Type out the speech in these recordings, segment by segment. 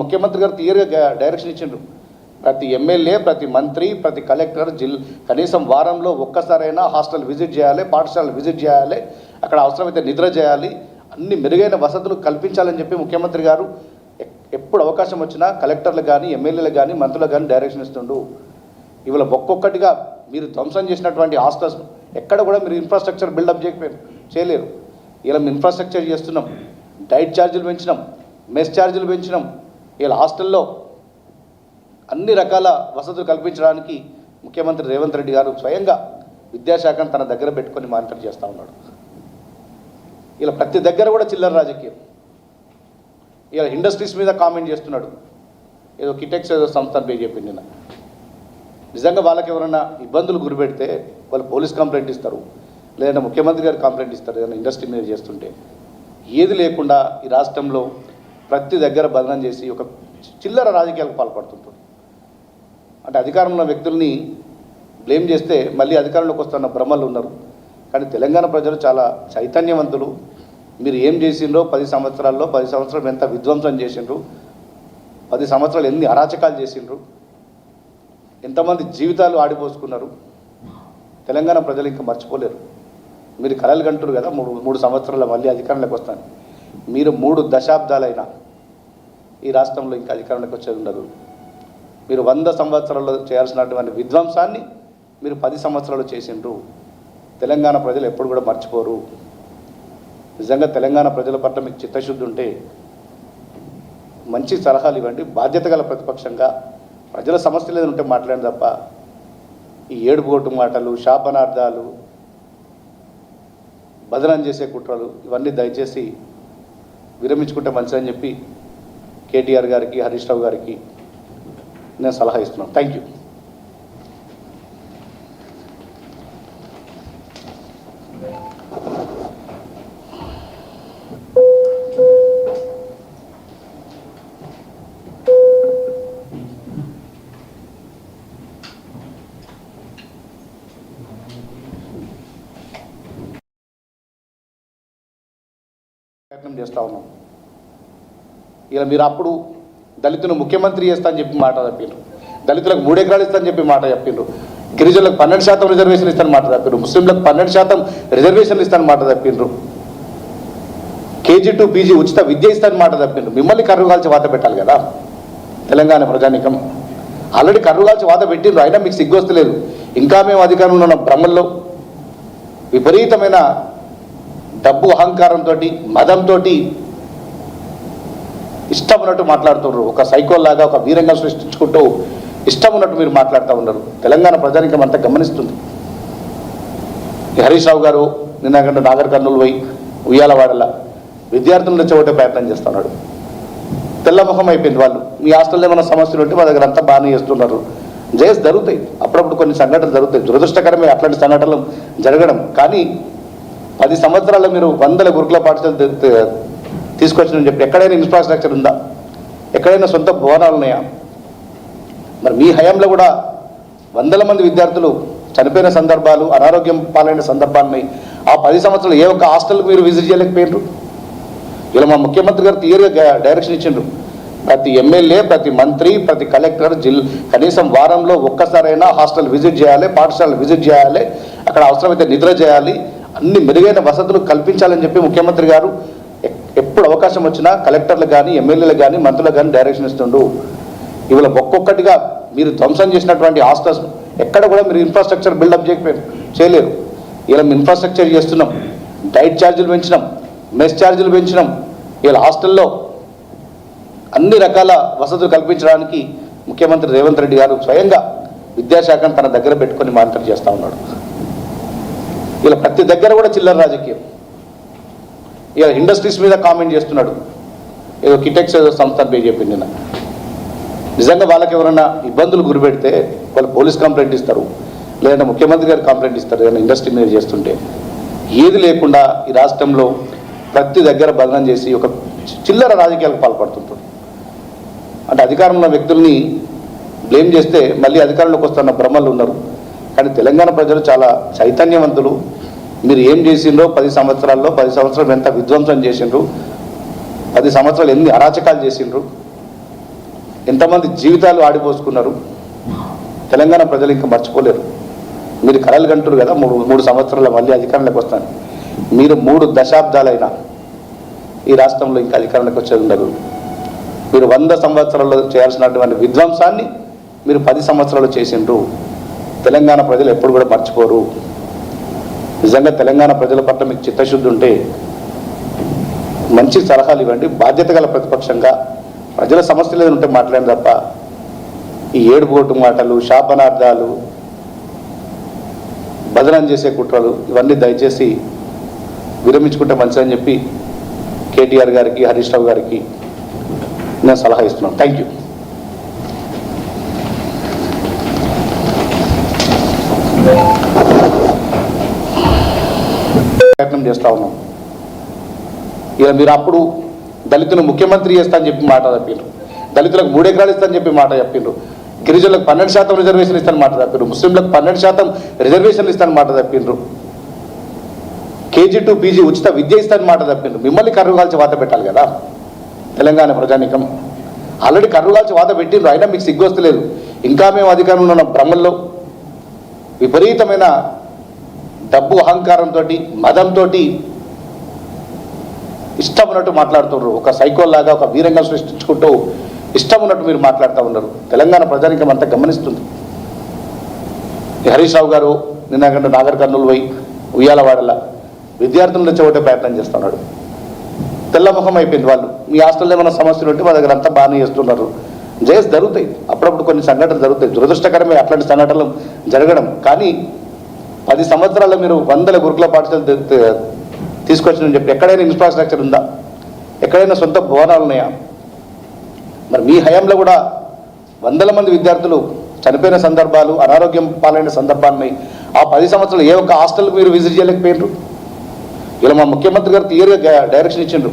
ముఖ్యమంత్రి గారు క్లియర్గా డైరెక్షన్ ఇచ్చిండ్రు. ప్రతి ఎమ్మెల్యే ప్రతి మంత్రి ప్రతి కలెక్టర్ జిల్ కనీసం వారంలో ఒక్కసారైనా హాస్టల్ విజిట్ చేయాలి పాఠశాల విజిట్ చేయాలి అక్కడ అవసరమైతే నిద్ర చేయాలి అన్ని మెరుగైన వసతులు కల్పించాలని చెప్పి ముఖ్యమంత్రి గారు ఎప్పుడు అవకాశం వచ్చినా కలెక్టర్లు కానీ ఎమ్మెల్యేలు కానీ మంత్రులు కానీ డైరెక్షన్ ఇస్తుండు. ఇవాళ ఒక్కొక్కటిగా మీరు ధ్వంసం చేసినటువంటి హాస్టల్స్ ఎక్కడ కూడా మీరు ఇన్ఫ్రాస్ట్రక్చర్ బిల్డప్ చేయకపోయారు చేయలేరు. ఇలా మేము ఇన్ఫ్రాస్ట్రక్చర్ చేస్తున్నాం. డైట్ ఛార్జీలు పెంచినాం. మెస్ ఛార్జీలు పెంచినాం. ఇలా హాస్టల్లో అన్ని రకాల వసతులు కల్పించడానికి ముఖ్యమంత్రి రేవంత్ రెడ్డి గారు స్వయంగా విద్యాశాఖను తన దగ్గర పెట్టుకొని మానిటర్ చేస్తూ ఉన్నాడు. ఇలా ప్రతి దగ్గర కూడా చిల్లర రాజకీయం. ఇలా ఇండస్ట్రీస్ మీద కామెంట్ చేస్తున్నాడు. ఏదో కిటెక్స్ ఏదో సంస్థ అని పేరు చెప్పింది నిన్న. నిజంగా వాళ్ళకి ఎవరైనా ఇబ్బందులు గురిపెడితే వాళ్ళు పోలీస్ కంప్లైంట్ ఇస్తారు. లేదంటే ముఖ్యమంత్రి గారు కంప్లైంట్ ఇస్తారు ఏదైనా ఇండస్ట్రీ మీద చేస్తుంటే. ఏది లేకుండా ఈ రాష్ట్రంలో ప్రతి దగ్గర బదనం చేసి ఒక చిల్లర రాజకీయాలకు పాల్పడుతుంటాడు అంటే అధికారంలో ఉన్న వ్యక్తుల్ని బ్లేమ్ చేస్తే మళ్ళీ అధికారంలోకి వస్తున్న భ్రమలు ఉన్నారు. కానీ తెలంగాణ ప్రజలు చాలా చైతన్యవంతులు. మీరు ఏం చేసిండ్రో పది సంవత్సరాల్లో పది సంవత్సరాలు ఎంత విధ్వంసం చేసిండ్రు పది సంవత్సరాలు ఎన్ని అరాచకాలు చేసిండ్రు ఎంతమంది జీవితాలు ఆడిపోసుకున్నారు. తెలంగాణ ప్రజలు ఇంకా మర్చిపోలేరు. మీరు కలలు కంటారు కదా మూడు మూడు సంవత్సరాల మళ్ళీ అధికారంలోకి వస్తాను. మీరు మూడు దశాబ్దాలైనా ఈ రాష్ట్రంలో ఇంకా అధికారంలోకి వచ్చేది ఉండదు. మీరు వంద సంవత్సరాల్లో చేయాల్సినటువంటి విధ్వంసాన్ని మీరు పది సంవత్సరాలు చేసిండ్రు. తెలంగాణ ప్రజలు ఎప్పుడు కూడా మర్చిపోరు. నిజంగా తెలంగాణ ప్రజల పట్ల మీకు చిత్తశుద్ధి ఉంటే మంచి సలహాలు ఇవ్వండి. బాధ్యత గల ప్రతిపక్షంగా ప్రజల సమస్యలు ఏదైనా ఉంటే మాట్లాడిన తప్ప ఈ ఏడుపోటు మాటలు శాపనార్థాలు బదనం చేసే కుట్రలు ఇవన్నీ దయచేసి విరమించుకుంటే మంచిదని చెప్పి కేటీఆర్ గారికి హరీష్ రావు గారికి నేను సలహా ఇస్తున్నాను. థ్యాంక్ యూ ప్రయత్నం చేస్తూ ఉన్నాం. ఇలా మీరు అప్పుడు దళితులు ముఖ్యమంత్రి చేస్తా అని చెప్పి మాట తప్పిండ్రు దళితులకు మూడు ఎకరాలు ఇస్తా అని చెప్పి మాట చెప్పిండ్రు గిరిజనులకు పన్నెండు శాతం రిజర్వేషన్ ఇస్తాను మాట తప్పిండ్రు ముస్లింలకు పన్నెండు శాతం రిజర్వేషన్లు ఇస్తాను మాట తప్పిండ్రు కేజీ టు పీజీ ఉచిత విద్య ఇస్తాను మాట తప్పిండ్రు మిమ్మల్ని కర్రుగాల్చి వాత పెట్టాలి కదా? తెలంగాణ ప్రజానికం. ఆల్రెడీ కర్రుగాల్చి వాత పెట్టిండ్రు అయినా మీకు సిగ్గొస్తలేదు. ఇంకా మేము అధికారంలో ఉన్న భ్రమంలో విపరీతమైన డబ్బు అహంకారంతో మదంతో ఇష్టం ఉన్నట్టు మాట్లాడుతున్నారు ఒక సైకోల్లాగా ఒక వీరంగా సృష్టించుకుంటూ ఇష్టం ఉన్నట్టు మీరు మాట్లాడుతూ ఉన్నారు. తెలంగాణ ప్రజానికం అంతా గమనిస్తుంది. హరీష్ రావు గారు నిన్న నాగర్ కర్నూలు పోయి ఉయ్యాలవాడల విద్యార్థులను రెచ్చగొట్టే ప్రయత్నం చేస్తున్నాడు. తెల్లముఖం అయిపోయింది వాళ్ళు. మీ హాస్టల్లో ఏమైనా సమస్యలు ఉంటే మా దగ్గర అంతా బాగానే చేస్తున్నారు. జయస్ జరుగుతాయి. అప్పుడప్పుడు కొన్ని సంఘటనలు జరుగుతాయి. దురదృష్టకరమే అట్లాంటి సంఘటనలు జరగడం. కానీ పది సంవత్సరాల్లో మీరు వందల గురుకుల పాఠశాల తీసుకొచ్చిన చెప్పి ఎక్కడైనా ఇన్ఫ్రాస్ట్రక్చర్ ఉందా? ఎక్కడైనా సొంత భవనాలు ఉన్నాయా? మరి మీ హయాంలో కూడా వందల మంది విద్యార్థులు చనిపోయిన సందర్భాలు అనారోగ్యం పాలైన సందర్భాలు ఉన్నాయి. ఆ పది సంవత్సరాలు ఏ ఒక్క హాస్టల్కి మీరు విజిట్ చేయలేకపోయినారు? ఇలా మా ముఖ్యమంత్రి గారు క్లియర్గా డైరెక్షన్ ఇచ్చిండ్రు. ప్రతి ఎమ్మెల్యే ప్రతి మంత్రి ప్రతి కలెక్టర్ జిల్ కనీసం వారంలో ఒక్కసారైనా హాస్టల్ విజిట్ చేయాలి పాఠశాల విజిట్ చేయాలి అక్కడ అవసరమైతే నిద్ర చేయాలి అన్ని మెరుగైన వసతులు కల్పించాలని చెప్పి ముఖ్యమంత్రి గారు ఎప్పుడు అవకాశం వచ్చినా కలెక్టర్లు కానీ ఎమ్మెల్యేలు కానీ మంత్రులు కానీ డైరెక్షన్ ఇస్తుండు. ఇవాళ ఒక్కొక్కటిగా మీరు ధ్వంసం చేసినటువంటి హాస్టల్స్ ఎక్కడ కూడా మీరు ఇన్ఫ్రాస్ట్రక్చర్ బిల్డప్ చేయకపోయారు చేయలేరు. ఇలా మేము ఇన్ఫ్రాస్ట్రక్చర్ చేస్తున్నాం డైట్ ఛార్జీలు పెంచినాం మెస్ ఛార్జీలు పెంచినాం. ఇలా హాస్టల్లో అన్ని రకాల వసతులు కల్పించడానికి ముఖ్యమంత్రి రేవంత్ రెడ్డి గారు స్వయంగా విద్యాశాఖను తన దగ్గర పెట్టుకొని మానిటర్ చేస్తూ ఉన్నాడు. ఇలా ప్రతి దగ్గర కూడా చిల్లర రాజకీయం. ఇక ఇండస్ట్రీస్ మీద కామెంట్ చేస్తున్నాడు. ఏదో కిటెక్స్ ఏదో సంస్థ పే చెప్పింది నిన్న. నిజంగా వాళ్ళకి ఎవరైనా ఇబ్బందులు గురిపెడితే వాళ్ళు పోలీస్ కంప్లైంట్ ఇస్తారు. లేదంటే ముఖ్యమంత్రి గారు కంప్లైంట్ ఇస్తారు ఏదైనా ఇండస్ట్రీ మీద చేస్తుంటే. ఏది లేకుండా ఈ రాష్ట్రంలో ప్రతి దగ్గర బదనం చేసి ఒక చిల్లర రాజకీయాలకు పాల్పడుతుంటాడు. అంటే అధికారంలో వ్యక్తుల్ని బ్లేమ్ చేస్తే మళ్ళీ అధికారంలోకి వస్తున్న భ్రమలు ఉన్నారు. కానీ తెలంగాణ ప్రజలు చాలా చైతన్యవంతులు మీరు ఏం చేసిండ్రో పది సంవత్సరాల్లో పది సంవత్సరాలు ఎంత విధ్వంసం చేసిండ్రు? పది సంవత్సరాలు ఎన్ని అరాచకాలు చేసిండ్రు? ఎంతమంది జీవితాలు ఆడిపోసుకున్నారు? తెలంగాణ ప్రజలు ఇంకా మర్చిపోలేరు. మీరు కళలు కంటారు కదా మూడు మూడు సంవత్సరాల మళ్ళీ అధికారంలోకి వస్తాను మీరు మూడు దశాబ్దాలైనా ఈ రాష్ట్రంలో ఇంకా అధికారంలోకి వచ్చేది ఉండదు మీరు వంద సంవత్సరాల్లో చేయాల్సినటువంటి విధ్వంసాన్ని మీరు పది సంవత్సరాలు చేసిండ్రు. తెలంగాణ ప్రజలు ఎప్పుడు కూడా మర్చిపోరు. నిజంగా తెలంగాణ ప్రజల పట్ల మీకు చిత్తశుద్ధి ఉంటే మంచి సలహాలు ఇవ్వండి. బాధ్యత గల ప్రతిపక్షంగా ప్రజల సమస్యలు ఏదైనా ఉంటే మాట్లాడిన తప్ప ఈ ఏడుపోటు మాటలు శాపనార్థాలు బదనం చేసే కుట్రలు ఇవన్నీ దయచేసి విరమించుకుంటే మంచిదని చెప్పి కేటీఆర్ గారికి హరీష్ రావు గారికి నేను సలహా ఇస్తున్నాను. థ్యాంక్ యూ ప్రయత్నం చేస్తూ ఉన్నాం. ఇలా మీరు అప్పుడు దళితులు ముఖ్యమంత్రి చేస్తా అని చెప్పి మాట తప్పిండ్రు దళితులకు మూడు ఎకరాలు ఇస్తా చెప్పి మాట చెప్పిండ్రు గిరిజనులకు పన్నెండు శాతం రిజర్వేషన్ ఇస్తాను మాట తప్పిండ్రు ముస్లింలకు పన్నెండు శాతం రిజర్వేషన్లు ఇస్తాను మాట తప్పిండ్రు కేజీ టు పీజీ ఉచిత విద్య ఇస్తాను మాట తప్పిండ్రు మిమ్మల్ని కర్రు వాత పెట్టాలి కదా. తెలంగాణ ప్రజానికం. ఆల్రెడీ కర్రు వాత పెట్టిండ్రు అయినా మీకు సిగ్గు వస్తలేదు ఇంకా మేము అధికారంలో ఉన్న. భ్రమల్లో విపరీతమైన డబ్బు అహంకారంతో మదంతో ఇష్టం ఉన్నట్టు మాట్లాడుతున్నారు ఒక సైకోల్లాగా ఒక వీరంగా సృష్టించుకుంటూ ఇష్టం ఉన్నట్టు మీరు మాట్లాడుతూ ఉన్నారు. తెలంగాణ ప్రజానికం అంతా గమనిస్తుంది. హరీష్ రావు గారు నిన్నగంట నాగర్ కర్నూలు పోయి ఉయ్యాలవాడల విద్యార్థులను రెచ్చగొట్టే ప్రయత్నం చేస్తున్నాడు. తెల్లముఖం అయిపోయింది వాళ్ళు. మీ హాస్టల్లో ఏమైనా సమస్యలు ఉంటే మా దగ్గర అంతా బాగానే చేస్తున్నారు. జయస్ జరుగుతాయి. అప్పుడప్పుడు కొన్ని సంఘటనలు జరుగుతాయి. దురదృష్టకరమే అట్లాంటి సంఘటనలు జరగడం. కానీ పది సంవత్సరాల్లో మీరు వందల గురుకుల పాఠశాల తీసుకొచ్చిన చెప్పి ఎక్కడైనా ఇన్ఫ్రాస్ట్రక్చర్ ఉందా? ఎక్కడైనా సొంత భవనాలు ఉన్నాయా? మరి మీ హయాంలో కూడా వందల మంది విద్యార్థులు చనిపోయిన సందర్భాలు అనారోగ్యం పాలైన సందర్భాలున్నాయి ఆ పది సంవత్సరాలు ఏ ఒక్క హాస్టల్కి మీరు విజిట్ చేయలేకపోయినారు? ఇలా మా ముఖ్యమంత్రి గారు క్లియర్గా డైరెక్షన్ ఇచ్చిండ్రు.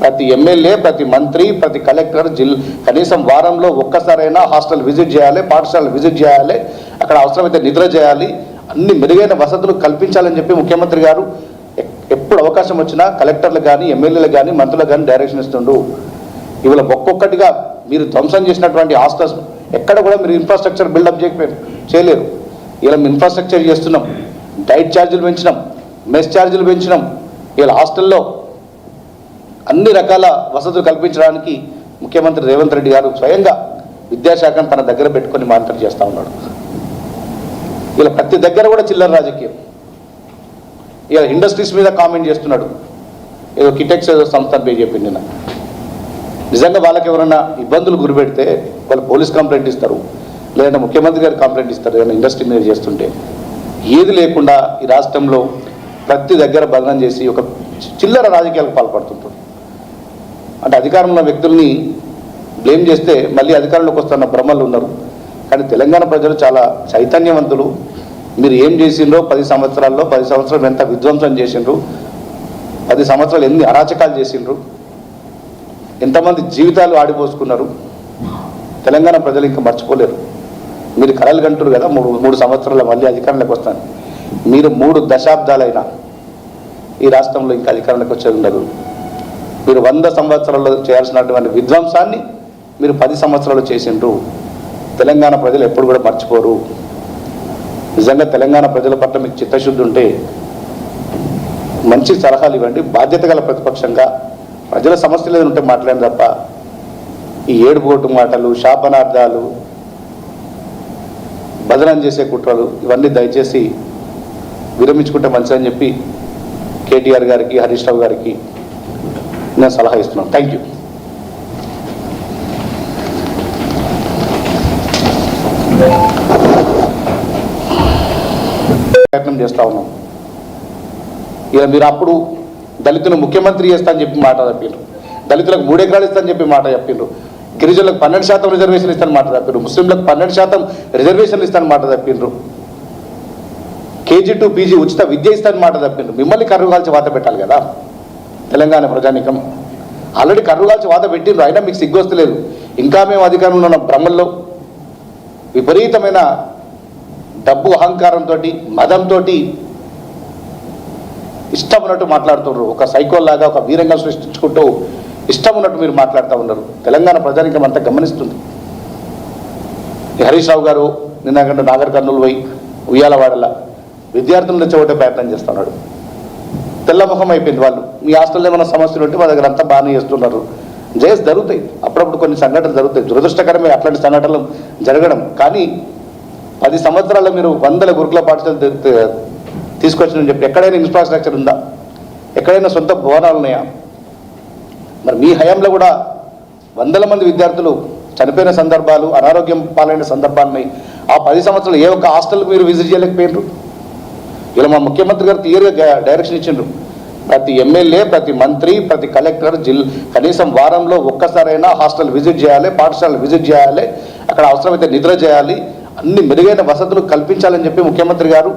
ప్రతి ఎమ్మెల్యే ప్రతి మంత్రి ప్రతి కలెక్టర్ జిల్ కనీసం వారంలో ఒక్కసారైనా హాస్టల్ విజిట్ చేయాలి పాఠశాల విజిట్ చేయాలి అక్కడ అవసరమైతే నిద్ర చేయాలి అన్ని మెరుగైన వసతులు కల్పించాలని చెప్పి ముఖ్యమంత్రి గారు ఎప్పుడు అవకాశం వచ్చినా కలెక్టర్లు కానీ ఎమ్మెల్యేలు కానీ మంత్రులకు కానీ డైరెక్షన్ ఇస్తుండు. ఇవాళ ఒక్కొక్కటిగా మీరు ధ్వంసం చేసినటువంటి హాస్టల్స్ ఎక్కడ కూడా మీరు ఇన్ఫ్రాస్ట్రక్చర్ బిల్డప్ చేయకపోయారు చేయలేరు. ఇలా ఇన్ఫ్రాస్ట్రక్చర్ చేస్తున్నాం డైట్ ఛార్జీలు పెంచినాం మెస్ ఛార్జీలు పెంచినాం. ఇలా హాస్టల్లో అన్ని రకాల వసతులు కల్పించడానికి ముఖ్యమంత్రి రేవంత్ రెడ్డి గారు స్వయంగా విద్యాశాఖను తన దగ్గర పెట్టుకొని మానిటర్ చేస్తూ ఉన్నాడు. ఇలా ప్రతి దగ్గర కూడా చిల్లర రాజకీయం. ఇలా ఇండస్ట్రీస్ మీద కామెంట్ చేస్తున్నాడు. ఏదో కిటెక్స్ ఏదో సంస్థ పేరు చెప్పింది నిన్న. నిజంగా వాళ్ళకి ఎవరైనా ఇబ్బందులు గురిపెడితే వాళ్ళు పోలీస్ కంప్లైంట్ ఇస్తారు. లేదంటే ముఖ్యమంత్రి గారు కంప్లైంట్ ఇస్తారు ఏదైనా ఇండస్ట్రీ మీద చేస్తుంటే. ఏది లేకుండా ఈ రాష్ట్రంలో ప్రతి దగ్గర బదనం చేసి ఒక చిల్లర రాజకీయాలకు పాల్పడుతుంటారు. అంటే అధికారంలో వ్యక్తుల్ని బ్లేమ్ చేస్తే మళ్ళీ అధికారంలోకి వస్తున్న భ్రమలు ఉన్నారు. కానీ తెలంగాణ ప్రజలు చాలా చైతన్యవంతులు. మీరు ఏం చేసిండ్రో పది సంవత్సరాల్లో పది సంవత్సరాలు ఎంత విధ్వంసం చేసిండ్రు పది సంవత్సరాలు ఎన్ని అరాచకాలు చేసిండ్రు ఎంతమంది జీవితాలు ఆడిపోసుకున్నారు తెలంగాణ ప్రజలు ఇంకా మర్చిపోలేరు. మీరు కలలు గంటలు కదా మూడు మూడు సంవత్సరాల మళ్ళీ అధికారంలోకి వస్తాను. మీరు మూడు దశాబ్దాలైనా ఈ రాష్ట్రంలో ఇంకా అధికారంలోకి వచ్చేది ఉండదు. మీరు వంద సంవత్సరాల్లో చేయాల్సినటువంటి విధ్వంసాన్ని మీరు పది సంవత్సరాలు చేసిండ్రు. తెలంగాణ ప్రజలు ఎప్పుడు కూడా మర్చిపోరు. నిజంగా తెలంగాణ ప్రజల పట్ల మీకు చిత్తశుద్ధి ఉంటే మంచి సలహాలు ఇవ్వండి. బాధ్యత గల ప్రతిపక్షంగా ప్రజల సమస్యలు ఏదైనా ఉంటే మాట్లాడిన తప్ప ఈ ఏడుపోటు మాటలు శాపనార్థాలు బదనం చేసే కుట్రలు ఇవన్నీ దయచేసి విరమించుకుంటే మంచిదని చెప్పి కేటీఆర్ గారికి హరీష్ రావు గారికి నేను సలహా ఇస్తున్నాను. థ్యాంక్ యూ ప్రయత్నం చేస్తూ ఉన్నాం. ఇక మీరు అప్పుడు దళితులు ముఖ్యమంత్రి చేస్తా అని చెప్పి మాట తప్పిండ్రు దళితులకు మూడెకరాలు ఇస్తా చెప్పి మాట చెప్పిండ్రు గిరిజనులకు పన్నెండు శాతం రిజర్వేషన్ ఇస్తాను మాట తప్పిండ్రు ముస్లింలకు పన్నెండు శాతం రిజర్వేషన్లు ఇస్తాను మాట తప్పిండ్రు కేజీ టు పీజీ ఉచిత విద్య ఇస్తాను మాట తప్పిండ్రు మిమ్మల్ని కర్రుగాల్చి వాత పెట్టాలి కదా. తెలంగాణ ప్రజానికం. ఆల్రెడీ కర్రుగాల్చి వాత పెట్టిండ్రు అయినా మీకు సిగ్గు వస్తలేదు ఇంకా మేము అధికారంలో ఉన్న. భ్రమల్లో విపరీతమైన డబ్బు అహంకారంతో మదంతో ఇష్టం ఉన్నట్టు మాట్లాడుతున్నారు ఒక సైకోల్లాగా ఒక వీరంగా సృష్టించుకుంటూ ఇష్టం ఉన్నట్టు మీరు మాట్లాడుతూ ఉన్నారు. తెలంగాణ ప్రజానికం అంతా గమనిస్తుంది. హరీష్ రావు గారు నిన్న నాగర్ కర్నూలు పోయి ఉయ్యాలవాడలా విద్యార్థులను రెచ్చగొట్టే ప్రయత్నం చేస్తున్నాడు. తెల్లముఖం అయిపోయింది వాళ్ళు. మీ హాస్టల్లో ఏమైనా సమస్యలు ఉంటే మా దగ్గర అంతా బాగానే చేస్తున్నారు. జయస్ జరుగుతాయి. అప్పుడప్పుడు కొన్ని సంఘటనలు జరుగుతాయి. దురదృష్టకరమే అట్లాంటి సంఘటనలు జరగడం. కానీ పది సంవత్సరాల్లో మీరు వందల గురుకుల పాఠశాలలు తె- తీసుకొచ్చిన చెప్పి ఎక్కడైనా ఇన్ఫ్రాస్ట్రక్చర్ ఉందా? ఎక్కడైనా సొంత భవనాలు ఉన్నాయా? మరి మీ హయాంలో కూడా వందల మంది విద్యార్థులు చనిపోయిన సందర్భాలు అనారోగ్యం పాలైన సందర్భాలు ఉన్నాయి. ఆ పది సంవత్సరాలు ఏ ఒక్క హాస్టల్కి మీరు విజిట్ చేయలేకపోయారు ఇలా మా ముఖ్యమంత్రి గారు క్లియర్గా డైరెక్షన్ ఇచ్చిండ్రు. ప్రతి ఎమ్మెల్యే ప్రతి మంత్రి ప్రతి కలెక్టర్ జిల్ కనీసం వారంలో ఒక్కసారైనా హాస్టల్ విజిట్ చేయాలి పాఠశాల విజిట్ చేయాలి అక్కడ అవసరమైతే నిద్ర చేయాలి అన్ని మెరుగైన వసతులు కల్పించాలని చెప్పి ముఖ్యమంత్రి గారు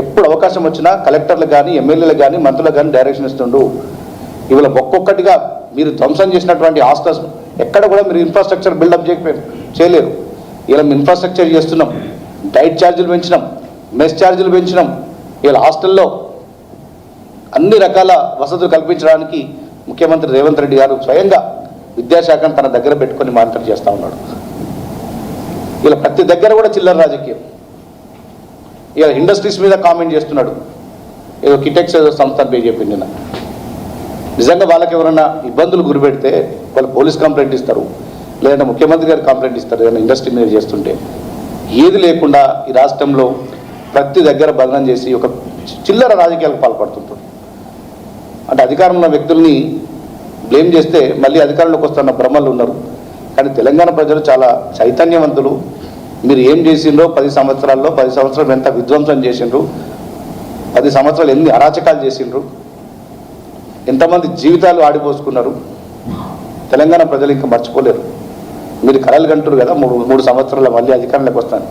ఎప్పుడు అవకాశం వచ్చినా కలెక్టర్లు కానీ ఎమ్మెల్యేలు కానీ మంత్రులకు కానీ డైరెక్షన్ ఇస్తుండు. ఇవాళ ఒక్కొక్కటిగా మీరు ధ్వంసం చేసినటువంటి హాస్టల్స్ ఎక్కడ కూడా మీరు ఇన్ఫ్రాస్ట్రక్చర్ బిల్డప్ చేయకపోయారు చేయలేరు. ఇలా మేము ఇన్ఫ్రాస్ట్రక్చర్ చేస్తున్నాం డైట్ ఛార్జీలు పెంచినాం మెస్ ఛార్జీలు పెంచినాం. ఇలా హాస్టల్లో అన్ని రకాల వసతులు కల్పించడానికి ముఖ్యమంత్రి రేవంత్ రెడ్డి గారు స్వయంగా విద్యాశాఖను తన దగ్గర పెట్టుకొని మానిటర్ చేస్తూ ఉన్నాడు. ఇలా ప్రతి దగ్గర కూడా చిల్లర రాజకీయం. ఇలా ఇండస్ట్రీస్ మీద కామెంట్ చేస్తున్నాడు. ఏదో కిటెక్స్ ఏదో సంస్థ పేరు చెప్పింది నిన్న. నిజంగా వాళ్ళకి ఎవరైనా ఇబ్బందులు గురిపెడితే వాళ్ళు పోలీస్ కంప్లైంట్ ఇస్తారు. లేదంటే ముఖ్యమంత్రి గారు కంప్లైంట్ ఇస్తారు ఏదైనా ఇండస్ట్రీ మీద చేస్తుంటే. ఏది లేకుండా ఈ రాష్ట్రంలో ప్రతి దగ్గర బదనం చేసి ఒక చిల్లర రాజకీయాలకు పాల్పడుతుంటాడు అంటే అధికారంలో ఉన్న వ్యక్తుల్ని బ్లేమ్ చేస్తే మళ్ళీ అధికారంలోకి వస్తున్న భ్రమలు ఉన్నారు. కానీ తెలంగాణ ప్రజలు చాలా చైతన్యవంతులు మీరు ఏం చేసిండ్రో పది సంవత్సరాల్లో పది సంవత్సరాలు ఎంత విధ్వంసం చేసిండ్రు? పది సంవత్సరాలు ఎన్ని అరాచకాలు చేసిండ్రు? ఎంతమంది జీవితాలు ఆడిపోసుకున్నారు? తెలంగాణ ప్రజలు ఇంకా మర్చిపోలేరు. మీరు కలలు కంటారు కదా మూడు మూడు సంవత్సరాల మళ్ళీ అధికారంలోకి వస్తాను.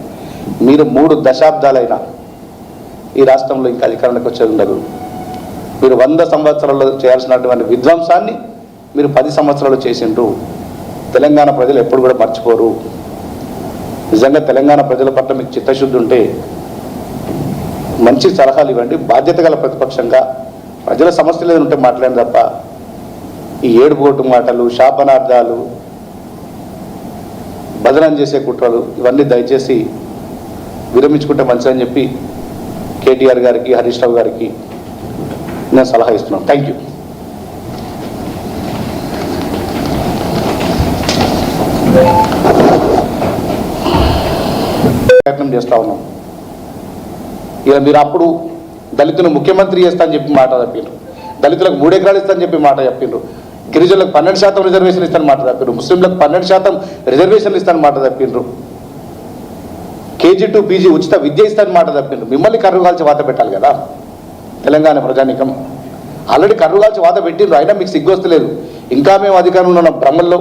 మీరు మూడు దశాబ్దాలైనా ఈ రాష్ట్రంలో ఇంకా అధికారంలోకి వచ్చేది ఉండదు. మీరు వంద సంవత్సరాల్లో చేయాల్సినటువంటి విధ్వంసాన్ని మీరు పది సంవత్సరాలు చేసిండ్రు. తెలంగాణ ప్రజలు ఎప్పుడు కూడా మర్చిపోరు. నిజంగా తెలంగాణ ప్రజల పట్ల మీకు చిత్తశుద్ధి ఉంటే మంచి సలహాలు ఇవ్వండి. బాధ్యత గల ప్రతిపక్షంగా ప్రజల సమస్యలు ఏదైనా ఉంటే మాట్లాడండి తప్ప ఈ ఏడుపోటు మాటలు శాపనార్థాలు బదనం చేసే కుట్రలు ఇవన్నీ దయచేసి విరమించుకుంటే మంచిదని చెప్పి కేటీఆర్ గారికి హరీష్ రావు గారికి నేను సలహా ఇస్తున్నాను. థ్యాంక్ యూ ప్రయత్నం చేస్తూ ఉన్నాం. ఇక మీరు అప్పుడు దళితులు ముఖ్యమంత్రి చేస్తా అని చెప్పి మాట తప్పిండ్రు దళితులకు మూడు ఎకరాలు ఇస్తా అని చెప్పి మాట చెప్పిండ్రు గిరిజనులకు పన్నెండు శాతం రిజర్వేషన్ ఇస్తాను మాట తప్పిండ్రు ముస్లింలకు పన్నెండు శాతం రిజర్వేషన్లు ఇస్తాను మాట తప్పిండ్రు కేజీ టు పీజీ ఉచిత విద్య ఇస్తాను మాట తప్పిండ్రు మిమ్మల్ని కర్రు వాత పెట్టాలి కదా? తెలంగాణ ప్రజానికం. ఆల్రెడీ కర్రు వాత పెట్టిండ్రు అయినా మీకు సిగ్గు వస్తలేదు ఇంకా మేము అధికారంలో ఉన్న. భ్రమల్లో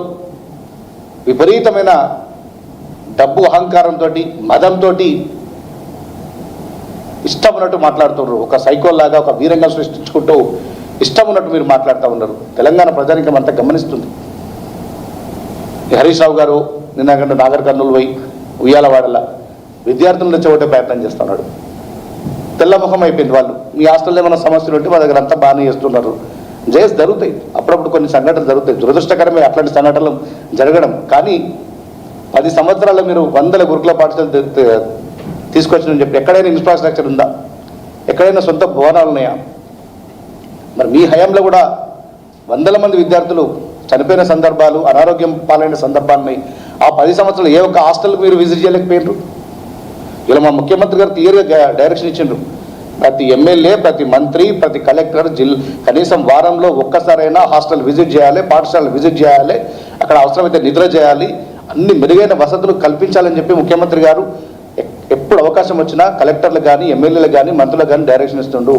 విపరీతమైన డబ్బు అహంకారంతో మదంతో ఇష్టం ఉన్నట్టు మాట్లాడుతున్నారు ఒక సైకోల్లాగా ఒక వీరంగా సృష్టించుకుంటూ ఇష్టం ఉన్నట్టు మీరు మాట్లాడుతూ ఉన్నారు తెలంగాణ ప్రజానికం అంతా గమనిస్తుంది. హరీష్ రావు గారు నిన్న కంటే నాగర్ కర్నూలు పోయి ఉయ్యాలవాడల విద్యార్థులను రెచ్చగొట్టే ప్రయత్నం చేస్తున్నాడు. తెల్లముఖం అయిపోయింది వాళ్ళు. మీ హాస్టల్లో ఏమైనా సమస్యలు ఉంటే మా దగ్గర అంతా బాగానే చేస్తున్నారు. జయస్ జరుగుతాయి. అప్పుడప్పుడు కొన్ని సంఘటనలు జరుగుతాయి. దురదృష్టకరమే అట్లాంటి సంఘటనలు జరగడం. కానీ పది సంవత్సరాల్లో మీరు వందల గురుకుల పాఠశాలలు తె- తీసుకొచ్చిన చెప్పి ఎక్కడైనా ఇన్ఫ్రాస్ట్రక్చర్ ఉందా? ఎక్కడైనా సొంత భవనాలు ఉన్నాయా? మరి మీ హయాంలో కూడా వందల మంది విద్యార్థులు చనిపోయిన సందర్భాలు అనారోగ్యం పాలైన సందర్భాలున్నాయి ఆ పది సంవత్సరాలు ఏ ఒక్క హాస్టల్కి మీరు విజిట్ చేయలేకపోయినారు? ఇలా మా ముఖ్యమంత్రి గారు క్లియర్గా డైరెక్షన్ ఇచ్చిండ్రు. ప్రతి ఎమ్మెల్యే ప్రతి మంత్రి ప్రతి కలెక్టర్ జిల్ కనీసం వారంలో ఒక్కసారైనా హాస్టల్ విజిట్ చేయాలి పాఠశాల విజిట్ చేయాలి అక్కడ అవసరమైతే నిద్ర చేయాలి అన్ని మెరుగైన వసతులు కల్పించాలని చెప్పి ముఖ్యమంత్రి గారు ఎప్పుడు అవకాశం వచ్చినా కలెక్టర్లు కానీ ఎమ్మెల్యేలు కానీ మంత్రులకు కానీ డైరెక్షన్ ఇస్తుండు.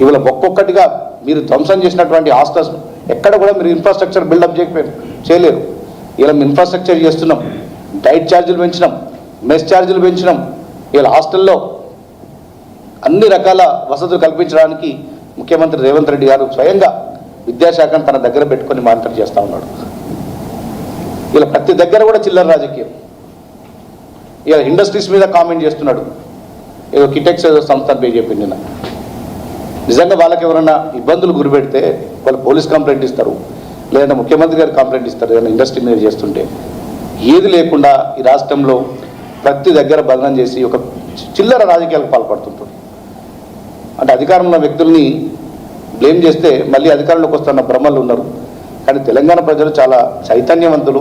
ఇవాళ ఒక్కొక్కటిగా మీరు ధ్వంసం చేసినటువంటి హాస్టల్స్ ఎక్కడ కూడా మీరు ఇన్ఫ్రాస్ట్రక్చర్ బిల్డప్ చేయకపోయారు చేయలేరు. ఇలా మేము ఇన్ఫ్రాస్ట్రక్చర్ చేస్తున్నాం డైట్ ఛార్జీలు పెంచినాం మెస్ ఛార్జీలు పెంచినాం. ఇలా హాస్టల్లో అన్ని రకాల వసతులు కల్పించడానికి ముఖ్యమంత్రి రేవంత్ రెడ్డి గారు స్వయంగా విద్యాశాఖను తన దగ్గర పెట్టుకొని మానిటర్ చేస్తూ ఉన్నాడు. ఇలా ప్రతి దగ్గర కూడా చిల్లర రాజకీయం. ఇలా ఇండస్ట్రీస్ మీద కామెంట్ చేస్తున్నాడు. ఏదో కిటెక్స్ ఏదో సంస్థ బీజేపీ పేరు చెప్పింది నిన్న. నిజంగా వాళ్ళకి ఎవరైనా ఇబ్బందులు గురిపెడితే వాళ్ళు పోలీస్ కంప్లైంట్ ఇస్తారు. లేదంటే ముఖ్యమంత్రి గారు కంప్లైంట్ ఇస్తారు ఏదైనా ఇండస్ట్రీ మీద చేస్తుంటే. ఏది లేకుండా ఈ రాష్ట్రంలో ప్రతి దగ్గర బదనం చేసి ఒక చిల్లర రాజకీయాలకు పాల్పడుతుంటుంది అంటే అధికారంలో ఉన్న వ్యక్తుల్ని బ్లేమ్ చేస్తే మళ్ళీ అధికారంలోకి వస్తున్న భ్రమలు ఉన్నారు. కానీ తెలంగాణ ప్రజలు చాలా చైతన్యవంతులు.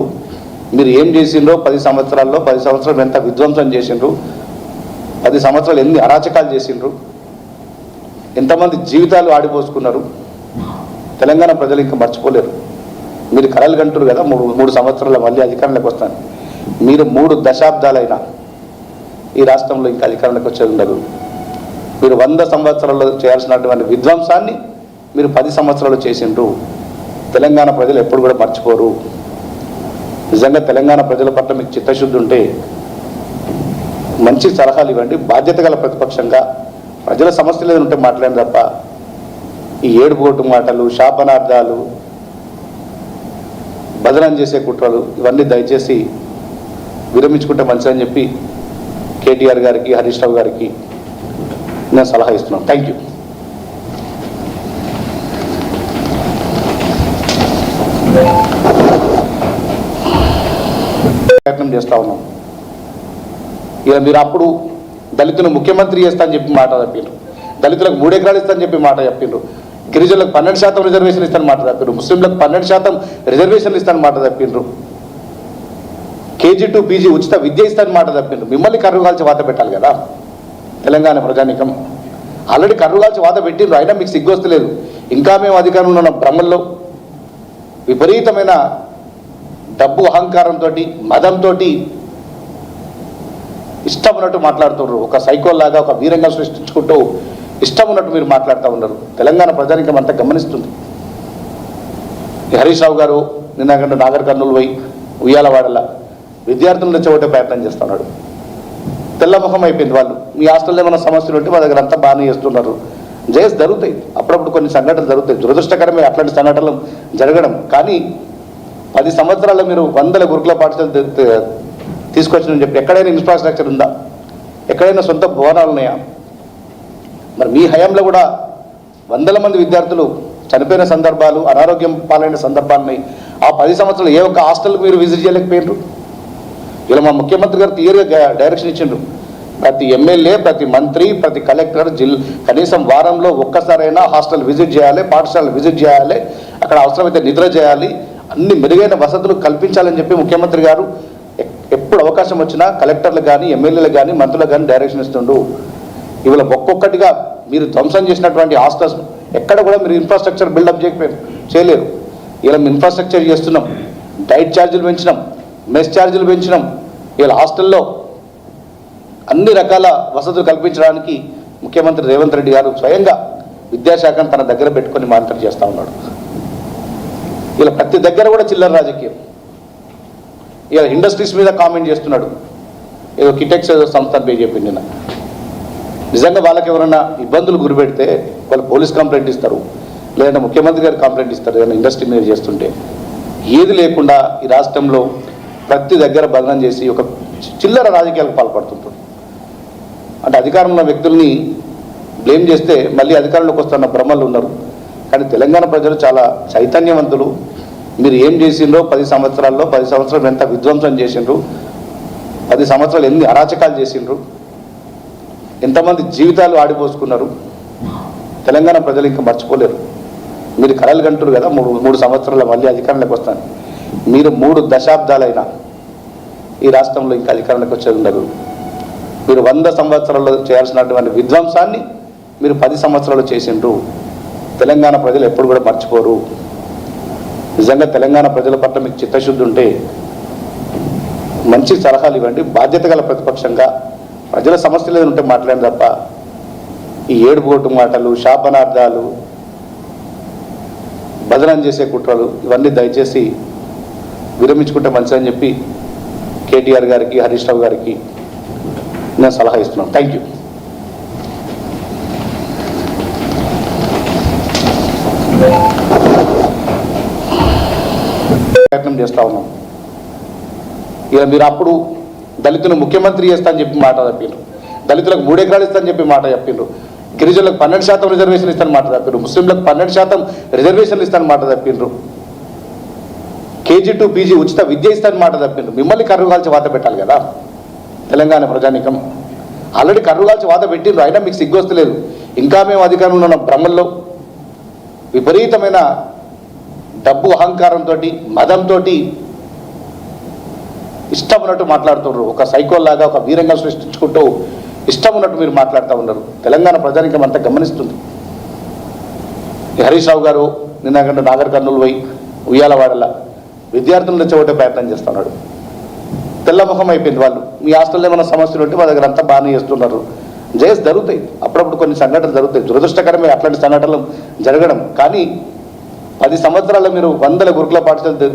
మీరు ఏం చేసిండ్రో పది సంవత్సరాల్లో పది సంవత్సరాలు ఎంత విధ్వంసం చేసిండ్రు పది సంవత్సరాలు ఎన్ని అరాచకాలు చేసిండ్రు ఎంతమంది జీవితాలు ఆడిపోసుకున్నారు తెలంగాణ ప్రజలు ఇంకా మర్చిపోలేరు. మీరు కలలు కంటారు కదా మూడు మూడు సంవత్సరాల మళ్ళీ అధికారంలోకి వస్తాను మీరు మూడు దశాబ్దాలైనా ఈ రాష్ట్రంలో ఇంకా అధికారంలోకి వచ్చేది ఉండదు. మీరు వంద సంవత్సరాల్లో చేయాల్సినటువంటి విధ్వంసాన్ని మీరు పది సంవత్సరాలు చేసిండ్రు. తెలంగాణ ప్రజలు ఎప్పుడు కూడా మర్చిపోరు. నిజంగా తెలంగాణ ప్రజల పట్ల మీకు చిత్తశుద్ధి ఉంటే మంచి సలహాలు ఇవ్వండి. బాధ్యత గల ప్రతిపక్షంగా ప్రజల సమస్యలు ఏదైనా ఉంటే మాట్లాడండి తప్ప ఈ ఏడుపోటు మాటలు శాపనార్థాలు బదనం చేసే కుట్రలు ఇవన్నీ దయచేసి విరమించుకుంటే మంచిదని చెప్పి కేటీఆర్ గారికి హరీష్ రావు గారికి నేను సలహా ఇస్తున్నాను. థ్యాంక్ యూ ప్రయత్నం చేస్తా ఉన్నాం. ఇలా మీరు అప్పుడు దళితులు ముఖ్యమంత్రి చేస్తా అని చెప్పి మాట తప్పిండ్రు దళితులకు మూడు ఎకరాలు ఇస్తా అని చెప్పి మాట చెప్పిండ్రు గిరిజనులకు పన్నెండు శాతం రిజర్వేషన్ ఇస్తాను మాట తప్పిండ్రు ముస్లింలకు పన్నెండు శాతం రిజర్వేషన్లు ఇస్తాను మాట తప్పిండ్రు కేజీ టు పీజీ ఉచిత విద్య ఇస్తాను మాట తప్పిండ్రు మిమ్మల్ని కర్రు కాల్చి వాత పెట్టాలి కదా. తెలంగాణ ప్రజానికం. ఆల్రెడీ కర్రు కాల్చి వాత పెట్టిండ్రు అయినా మీకు సిగ్గు వస్తలేదు ఇంకా మేము అధికారంలో ఉన్న. భ్రమంలో విపరీతమైన డబ్బు అహంకారంతో మదంతో ఇష్టం ఉన్నట్టు మాట్లాడుతున్నారు ఒక సైకోల్లాగా ఒక వీరంగా సృష్టించుకుంటూ ఇష్టం ఉన్నట్టు మీరు మాట్లాడుతూ ఉన్నారు తెలంగాణ ప్రజానికం అంతా గమనిస్తుంది. హరీష్ రావు గారు నిన్నగంట నాగర్ కర్నూలు పోయి ఉయ్యాలవాడల విద్యార్థులను రెచ్చగొట్టే ప్రయత్నం చేస్తున్నాడు. తెల్లముఖం అయిపోయింది వాళ్ళు. మీ హాస్టల్లో ఏమైనా సమస్యలు ఉంటే మా దగ్గర అంతా బాగానే చేస్తున్నారు. జయస్ జరుగుతాయి. అప్పుడప్పుడు కొన్ని సంఘటనలు జరుగుతాయి. దురదృష్టకరమే అట్లాంటి సంఘటనలు జరగడం. కానీ పది సంవత్సరాల్లో మీరు వందల గురుకుల పాఠశాలలు తీసుకొచ్చిన చెప్పి ఎక్కడైనా ఇన్ఫ్రాస్ట్రక్చర్ ఉందా? ఎక్కడైనా సొంత భవనాలు ఉన్నాయా? మరి మీ హయాంలో కూడా వందల మంది విద్యార్థులు చనిపోయిన సందర్భాలు అనారోగ్యం పాలైన సందర్భాలు ఆ పది సంవత్సరాలు ఏ ఒక్క హాస్టల్కి మీరు విజిట్ చేయలేకపోయినారు? ఇలా మా ముఖ్యమంత్రి గారు క్లియర్గా డైరెక్షన్ ఇచ్చిండ్రు. ప్రతి ఎమ్మెల్యే ప్రతి మంత్రి ప్రతి కలెక్టర్ జిల్ కనీసం వారంలో ఒక్కసారైనా హాస్టల్ విజిట్ చేయాలి పాఠశాల విజిట్ చేయాలి అక్కడ అవసరమైతే నిద్ర చేయాలి అన్ని మెరుగైన వసతులు కల్పించాలని చెప్పి ముఖ్యమంత్రి గారు ఎప్పుడు అవకాశం వచ్చినా కలెక్టర్లు కానీ ఎమ్మెల్యేలు కానీ మంత్రులకు కానీ డైరెక్షన్ ఇస్తుండు. ఇవాళ ఒక్కొక్కటిగా మీరు ధ్వంసం చేసినటువంటి హాస్టల్స్ ఎక్కడ కూడా మీరు ఇన్ఫ్రాస్ట్రక్చర్ బిల్డప్ చేయకపోయారు చేయలేరు. ఇలా ఇన్ఫ్రాస్ట్రక్చర్ చేస్తున్నాం డైట్ ఛార్జీలు పెంచినాం మెస్ ఛార్జీలు పెంచినాం. ఇలా హాస్టల్లో అన్ని రకాల వసతులు కల్పించడానికి ముఖ్యమంత్రి రేవంత్ రెడ్డి గారు స్వయంగా విద్యాశాఖను తన దగ్గర పెట్టుకొని మానిటర్ చేస్తూ ఉన్నాడు. ఇలా ప్రతి దగ్గర కూడా చిల్లర రాజకీయం. ఇలా ఇండస్ట్రీస్ మీద కామెంట్ చేస్తున్నాడు. ఏదో కిటెక్స్ ఏదో సంస్థ పేరు చెప్పింది నిన్న. నిజంగా వాళ్ళకి ఎవరైనా ఇబ్బందులు గురిపెడితే వాళ్ళు పోలీస్ కంప్లైంట్ ఇస్తారు. లేదంటే ముఖ్యమంత్రి గారు కంప్లైంట్ ఇస్తారు ఏదైనా ఇండస్ట్రీ మీద చేస్తుంటే. ఏది లేకుండా ఈ రాష్ట్రంలో ప్రతి దగ్గర బదనం చేసి ఒక చిల్లర రాజకీయాలకు పాల్పడుతుంటాడు అంటే అధికారంలో ఉన్న వ్యక్తుల్ని బ్లేమ్ చేస్తే మళ్ళీ అధికారంలోకి వస్తున్న భ్రమలు ఉన్నారు. కానీ తెలంగాణ ప్రజలు చాలా చైతన్యవంతులు. మీరు ఏం చేసిండ్రో పది సంవత్సరాల్లో పది సంవత్సరాలు ఎంత విధ్వంసం చేసిండ్రు పది సంవత్సరాలు ఎన్ని అరాచకాలు చేసిండ్రు ఎంతమంది జీవితాలు ఆడిపోసుకున్నారు తెలంగాణ ప్రజలు ఇంకా మర్చిపోలేరు. మీరు కళలు కంటారు కదా మూడు మూడు సంవత్సరాల మళ్ళీ అధికారంలోకి వస్తాను. మీరు మూడు దశాబ్దాలైనా ఈ రాష్ట్రంలో ఇంకా అధికారంలోకి వచ్చేది ఉండదు. మీరు వంద సంవత్సరాల్లో చేయాల్సినటువంటి విధ్వంసాన్ని మీరు పది సంవత్సరాలు చేసిండ్రు. తెలంగాణ ప్రజలు ఎప్పుడు కూడా మర్చిపోరు. నిజంగా తెలంగాణ ప్రజల పట్ల మీకు చిత్తశుద్ధి ఉంటే మంచి సలహాలు ఇవ్వండి. బాధ్యత గల ప్రతిపక్షంగా ప్రజల సమస్యలు ఏదైనా ఉంటే మాట్లాడిన తప్ప ఈ ఏడుపోటు మాటలు శాపనార్థాలు బదనం చేసే కుట్రలు ఇవన్నీ దయచేసి విరమించుకుంటే మంచిదని చెప్పి కేటీఆర్ గారికి హరీష్ రావు గారికి నేను సలహా ఇస్తున్నాను. థ్యాంక్ యూ ప్రయత్నం చేస్తూ ఉన్నాం. ఇక మీరు అప్పుడు దళితులు ముఖ్యమంత్రి చేస్తానని చెప్పి మాట చెప్పిండ్రు దళితులకు మూడెకరాలు ఇస్తానని చెప్పి మాట చెప్పిండ్రు గిరిజనులకు పన్నెండు శాతం రిజర్వేషన్ ఇస్తాను మాట తప్పిండ్రు ముస్లింలకు పన్నెండు శాతం రిజర్వేషన్లు ఇస్తాను మాట తప్పిండ్రు కేజీ టు పీజీ ఉచిత విద్య ఇస్తాను మాట తప్పిండ్రు మిమ్మల్ని కర్రుగాల్చి వాత పెట్టాలి కదా. తెలంగాణ ప్రజానికం. ఆల్రెడీ కర్రుగాల్చి వాత పెట్టిండ్రు అయినా మీకు సిగ్గు వస్తలేదు ఇంకా మేము అధికారంలో ఉన్న. భ్రమల్లో విపరీతమైన డబ్బు అహంకారంతో మదంతో ఇష్టం ఉన్నట్టు మాట్లాడుతున్నారు ఒక సైకోల్లాగా ఒక వీరంగా సృష్టించుకుంటూ ఇష్టం ఉన్నట్టు మీరు మాట్లాడుతూ ఉన్నారు. తెలంగాణ ప్రజానికం అంతా గమనిస్తుంది. హరీష్ రావు గారు నిన్న నాగర్ కర్నూలు పోయి ఉయ్యాలవాడలా విద్యార్థులను రెచ్చగొట్టే ప్రయత్నం చేస్తున్నాడు. తెల్లముఖం అయిపోయింది వాళ్ళు. మీ హాస్టల్లో ఏమైనా సమస్యలు ఉంటే మా దగ్గర అంతా బాగానే చేస్తున్నారు. జయస్ జరుగుతాయి. అప్పుడప్పుడు కొన్ని సంఘటనలు జరుగుతాయి. దురదృష్టకరమే అట్లాంటి సంఘటనలు జరగడం. కానీ పది సంవత్సరాల్లో మీరు వందల గురుకుల పాఠశాలలు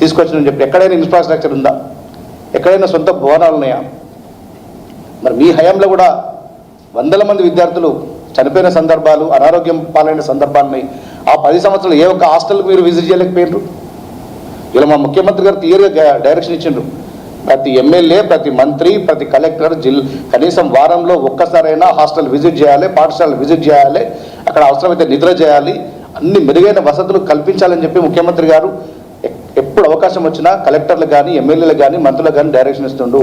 తీసుకొచ్చిన చెప్పి ఎక్కడైనా ఇన్ఫ్రాస్ట్రక్చర్ ఉందా? ఎక్కడైనా సొంత భవనాలు ఉన్నాయా? మరి మీ హయాంలో కూడా వందల మంది విద్యార్థులు చనిపోయిన సందర్భాలు అనారోగ్యం పాలైన సందర్భాలు ఉన్నాయి. ఆ పది సంవత్సరాలు ఏ ఒక్క హాస్టల్ మీరు విజిట్ చేయలేకపోయినారు? ఇలా మా ముఖ్యమంత్రి గారు క్లియర్గా డైరెక్షన్ ఇచ్చిండ్రు. ప్రతి ఎమ్మెల్యే ప్రతి మంత్రి ప్రతి కలెక్టర్ జిల్ కనీసం వారంలో ఒక్కసారైనా హాస్టల్ విజిట్ చేయాలి పాఠశాల విజిట్ చేయాలి అక్కడ అవసరమైతే నిద్ర చేయాలి అన్ని మెరుగైన వసతులు కల్పించాలని చెప్పి ముఖ్యమంత్రి గారు ఎప్పుడు అవకాశం వచ్చినా కలెక్టర్లకు కానీ ఎమ్మెల్యేలకు కానీ మంత్రులకు కానీ డైరెక్షన్ ఇస్తుండు.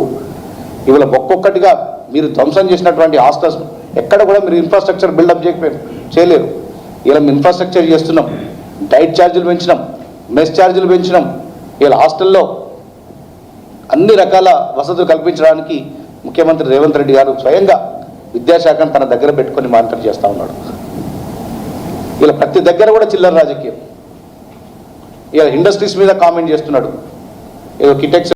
ఇవాళ ఒక్కొక్కటిగా మీరు ధ్వంసం చేసినటువంటి హాస్టల్స్ ఎక్కడ కూడా మీరు ఇన్ఫ్రాస్ట్రక్చర్ బిల్డప్ చేయకపోయారు చేయలేరు. ఇలా మేము ఇన్ఫ్రాస్ట్రక్చర్ చేస్తున్నాం డైట్ ఛార్జీలు పెంచినాం మెస్ ఛార్జీలు పెంచినాం. ఇలా హాస్టల్లో అన్ని రకాల వసతులు కల్పించడానికి ముఖ్యమంత్రి రేవంత్ రెడ్డి గారు స్వయంగా విద్యాశాఖను తన దగ్గర పెట్టుకొని మానిటర్ చేస్తా ఉన్నాడు. ఇలా ప్రతి దగ్గర కూడా చిల్లర రాజకీయం. ఇలా ఇండస్ట్రీస్ మీద కామెంట్ చేస్తున్నాడు. ఏదో కిటెక్స్